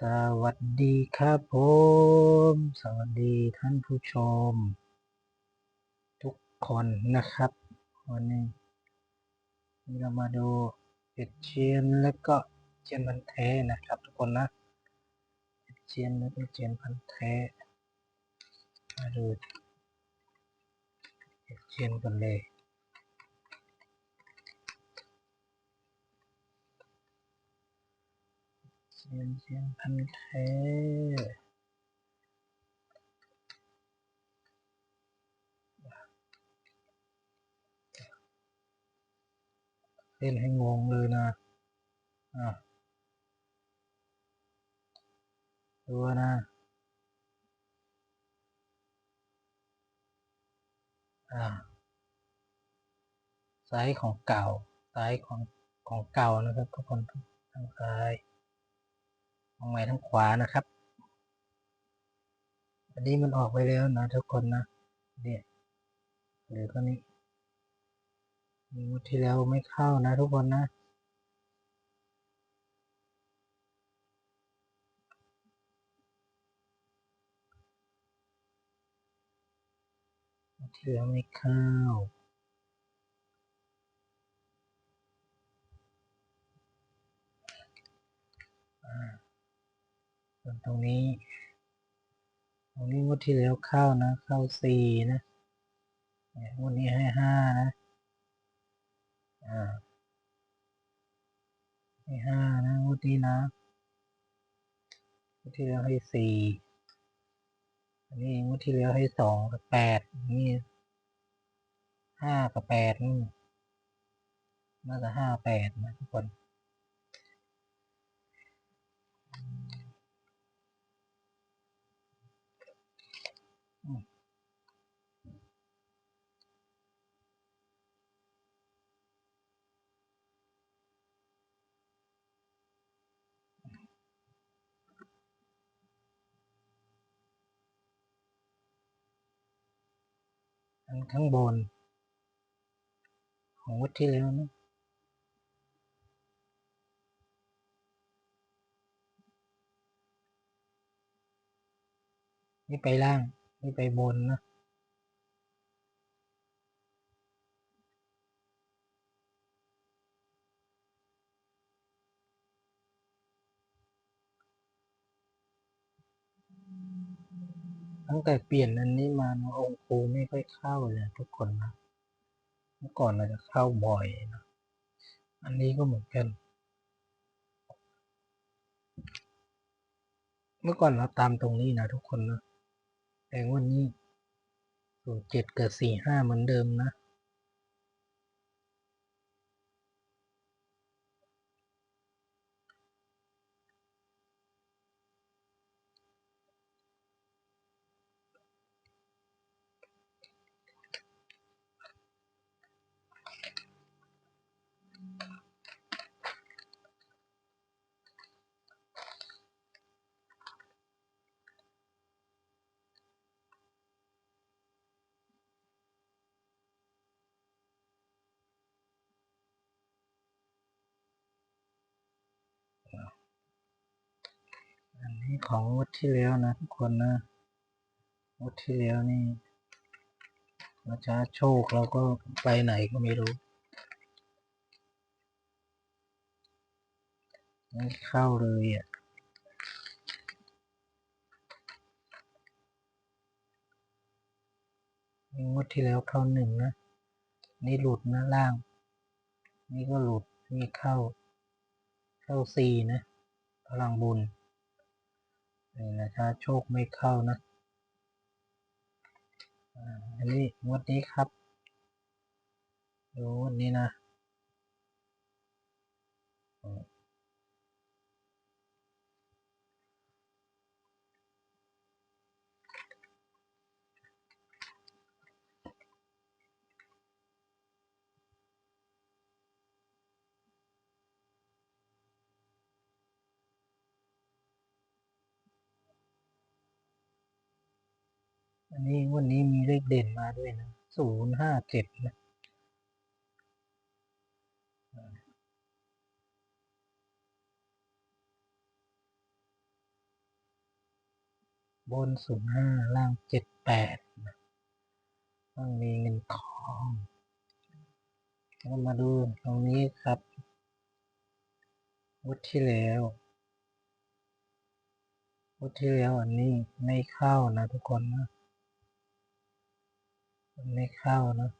สวัสดีครับผม สวัสดีท่านผู้ชม ทุกคนนะครับ วันนี้เรามาดูเห็ดเชียนและก็เชียนพันธุ์แท้นะครับ ทุกคนนะเห็ดเชียนและก็เชียนพันธุ์แท้มาดูเห็ดเชียนกันเลย เชียนเชียนพันธุ์แท้เล่นให้งงเลยนะ อะดูนะ อ่าซ้ายของเก่า ซ้ายของของเก่านะครับทุกคนทางซ้าย ทางใหม่ทางขวานะครับอันนี้มันออกไปแล้วนะทุกคนนะเนี่ยเหลือตัวนี้งวดที่แล้วไม่เข้านะทุกคนนะวดที่แล้วไม่เข้า อ่าส่ วนตรงนี้ ตรงนี้งวดที่แล้วเข้านะ เข้าสี่นะงวดนี้ให้ห้านะ อ่าให้ห้านะงวดนี้นะงวดที่แล้วให้สี่อันนี้งวดที่แล้วให้สองกับแปดนี่ห้ากับแปดนี่น่าจะห้าแปดนะทุกคน ข้างบน ของวัดที่แล้วนะนี่ไปล่าง นี่ไปบนนะ งแต่เปลี่ยนอันนี้มาองค์ครูไม่ค่อยเข้าเลยทุกคนนะเมื่อก่อนเราจะเข้าบ่อยนะอันนี้ก็เหมือนกัน เมื่อก่อนเราตามตรงนี้นะทุกคนนะแต่วันนี้ศูนย์เจ็ดกับสี่ห้าเหมือนเดิมนะ นนี้ของงวัดที่แล้วนะทุกคนนะงวัดที่แล้วนี่มาช้าโชคเราก็ไปไหนก็ไม่รู้ไม่เข้าเลยอะนี่งวดที่แล้วเข้าหนึ่งนะ นี่หลุดนะล่าง นี่ก็หลุด นี่เข้า เข้าสี่นะ พลังบุญ นี่นะถ้าโชคไม่เข้านะอันนี้งวดนี้ครับ ดูงวดนี้นะ นนี้วันนี้มีเลขเด่นมาด้วยนะศูนย์ห้าเจ็ดนะบนศูนย์ห้าล่างเจ็ดแปดต้องมีเงินทองแล้วมาดูตรงนี้ครับวุฒิที่แล้ววุฒิที่แล้วอันนี้ไม่เข้านะทุกคนนะ มันไม่เข้านะ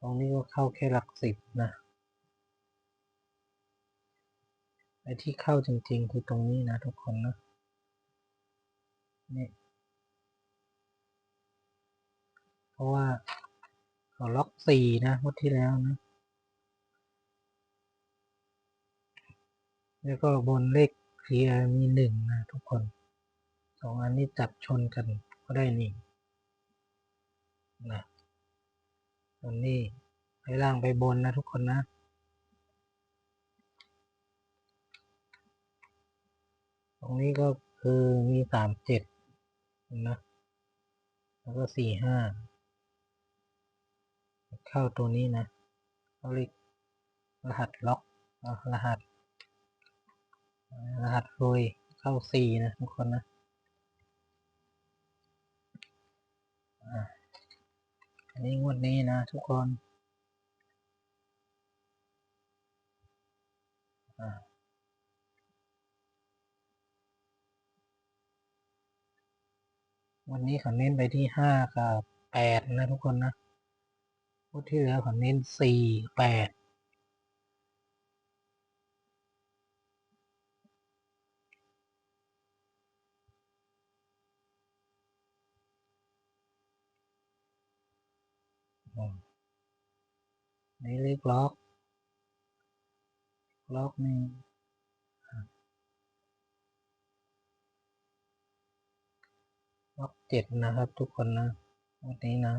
ตรงนี้ก็เข้าแค่หลักสิบนะ ไอ้ที่เข้าจริงๆคือตรงนี้นะทุกคนนะ นี่ เพราะว่าเขาล็อกสี่นะงวดที่แล้วนะ แล้วก็บนเลขเคลียร์มีหนึ่งนะทุกคน สองอันนี้จับชนกันก็ได้หนึ่ง นะตรงนี้ไปล่างไปบนนะทุกคนนะตรงนี้ก็คือมีสามเจ็ดนะแล้วก็สี่ห้าเข้าตัวนี้นะเขาเรียกรหัสล็อกรหัส รหัสโรยเข้าสี่นะทุกคนนะ อันนี้งวดนี้นะทุกคนวันนี้เขาเน้นไปที่ห้ากับแปดนะทุกคนนะงวดที่แล้วเขาเน้นสี่แปด นี่เลขล็อก ล็อกนี่ล็อกเจ็ดนะครับทุกคนนะงวดนี้นะ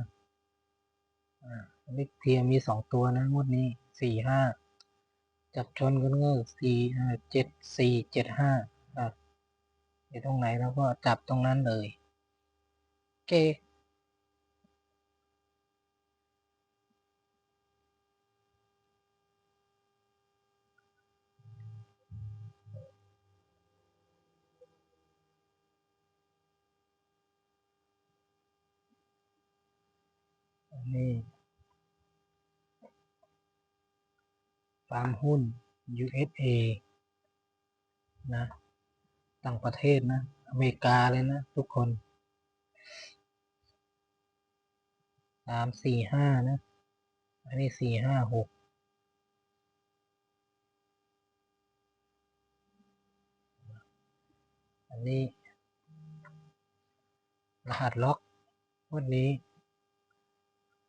อ่าเลขเทียมีสองตัวนะงวดนี้สี่ห้าจับชนกันก็สี่อ่เจ็ดสี่เจ็ดห้าครับอยู่ตรงไหนแล้วก็จับตรงนั้นเลยโอเค นนี้ฟาร์มหุ้น USA นะ ต่างประเทศนะ อเมริกาเลยนะ ทุกคนสามสี่ห้านะ อันนี้สี่ห้าหกอันนี้ รหัสล็อกวันนี้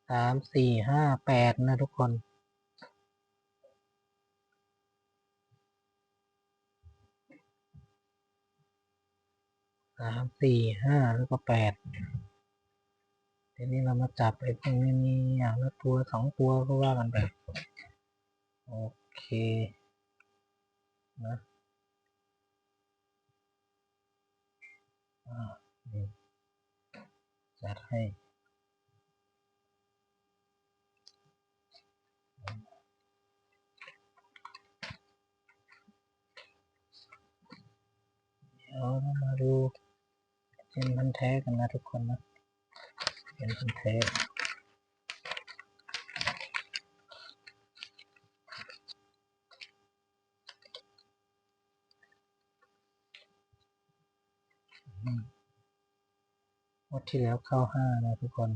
สามสี่ห้าแปดนะทุกคน สามสี่ห้าแล้วก็แปดทีนี้เรามาจับไอ้พวกนี้มีอย่างละตัวสองตัวก็ว่ากันไปโอเคนะอ่าจัดให้ เดี๋ยวเรามาดูเป็นพันธุ์แท้กันนะทุกคนนะเป็นพันแท้อืมงวดที่แล้วเข้าห้านะทุกคน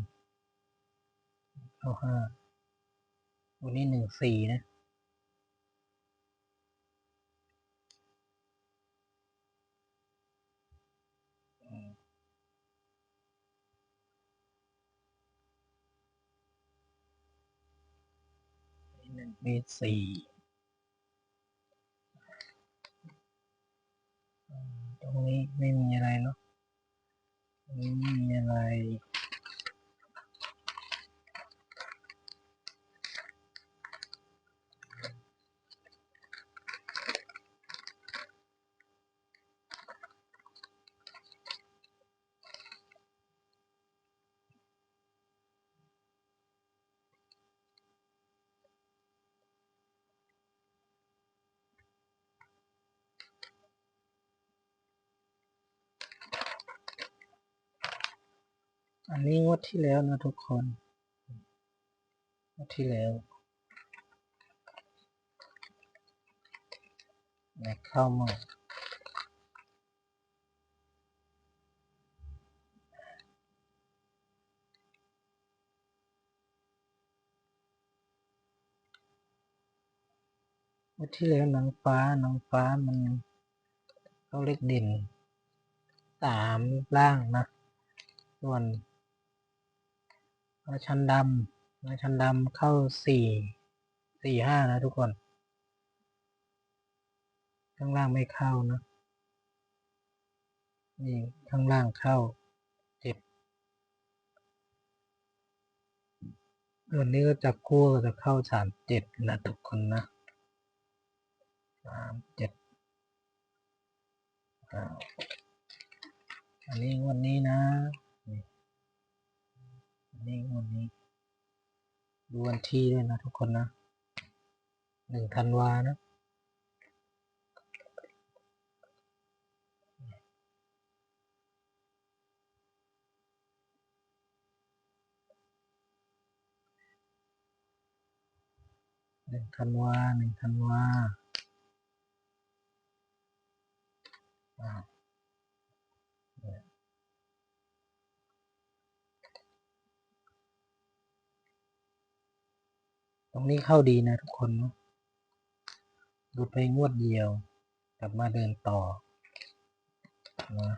เข้าห้าวันนี้หนึ่งสี่นะ มีสี่ตรงนี้ไม่มีอะไรเนาะไม่มีอะไร อันนี้งวดที่แล้วนะทุกคนงวดที่แล้วไหนเข้ามางวดที่แล้วนางฟ้านางฟ้ามันเขาเล็กเด่นสามล่างนะส่วน ราชันดำราชันดำเข้าสี่สี่ห้านะทุกคน ข้างล่างไม่เข้านะนี่ข้างล่างเข้าเจ็ดส่วนนี้ก็จับคู่ก็จะเข้าสามเจ็ดนะทุกคนนะสามเจ็ดอันนี้วันนี้นะ อันนี้งวันนี้ ดูวันที่ด้วยนะทุกคนนะหนึ่งธันวานะหนึ่งธันวาหนึ่งธันวาอ้าวเนี่ย ตรงนี้เข้าดีนะทุกคนเนอะดูไปงวดเดียว กลับมาเดินต่อนะ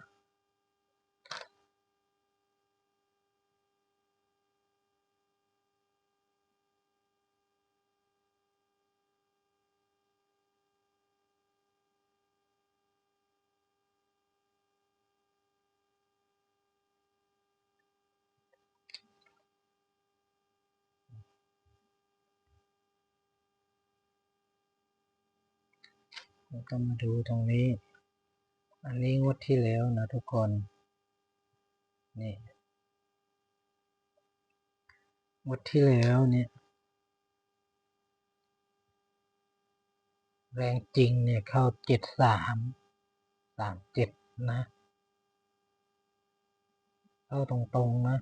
แล้วก็มาดูตรงนี้ อันนี้งวดที่แล้วนะทุกคน นี่งวดที่แล้วเนี่ย แรงจริงเนี่ยเข้าเจ็ดสามสามเจ็ดนะ เข้าตรงๆนะ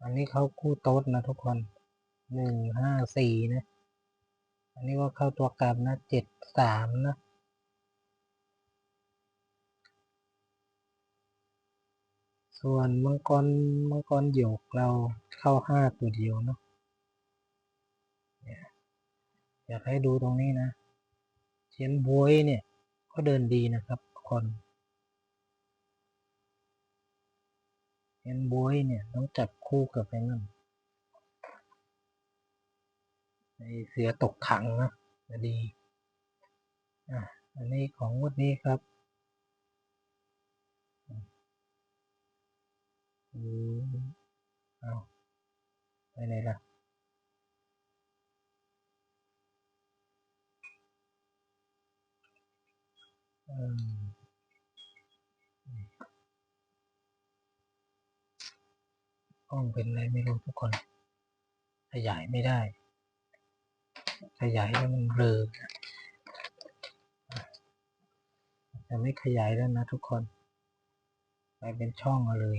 อันนี้เขาคู่โต๊ดนะทุกคนหนึ่งห้าสี่นะ นนี้ก็เข้าตัวกลับนะเจ็ดสามนะส่วนมังกรมังกรหยกเราเข้าห้าตัวเดียวเนาะอยากให้ดูตรงนี้นะเชียนบวยเนี่ยก็เดินดีนะครับคนเชียนบวยเนี่ยต้องจับคู่กับไอ้นั่น ไอเสือตกขังนะดีอะอันนี้ของงวดนี้ครับอืมเอาไปไหนล่ะอืมล้องเป็นอะไรไม่รู้ทุกคน ขยายไม่ได้ ขยายแล้วมันเบลอจะไม่ขยายแล้วนะทุกคนไปเป็นช่องมาเลย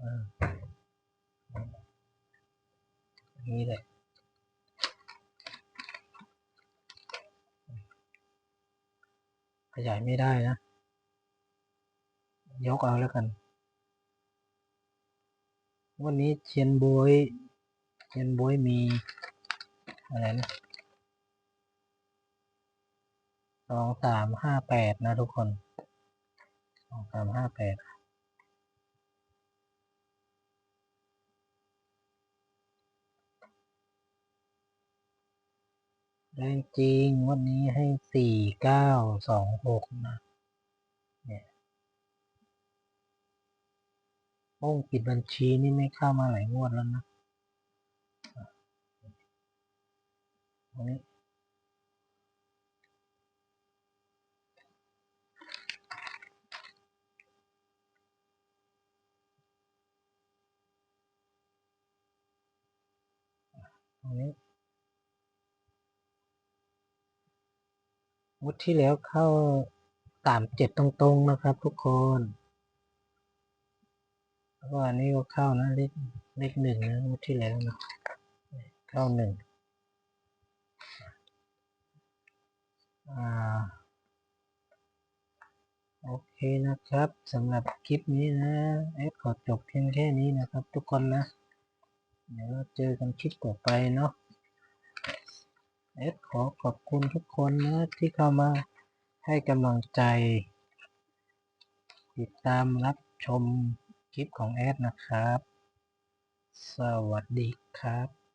อนี้แหละขยายไม่ได้นะ ยกเอาแล้วกัน วันนี้เชียนบวย เชียนบวยมี อะไรนะสองสามห้าแปดนะทุกคนสองสามห้าแปดแรงจริงวันนี้ให้สี่เก้าสองหกนะเนี่ยโอ้ปิดบัญชีนี่ไม่เข้ามาหลายงวดแล้วนะ รงนี้ตรงนี้งวดที่แล้วเข้าสามเจ็ดตรงๆนะครับทุกคนแล้วก็อันนี้ก็เข้านะเลขเลขหนึ่งนะงวดที่แล้วนะเข้าหนึ่งอ่า โอเคนะครับสำหรับคลิปนี้นะเอฟขอจบเพียงแค่นี้นะครับ ทุกคนนะ เดี๋ยวเจอกันคลิปต่อไปเนาะเอฟขอขอบคุณทุกคนนะที่เข้ามาให้กำลังใจ ติดตามรับชมคลิปของแอดนะครับ สวัสดีครับ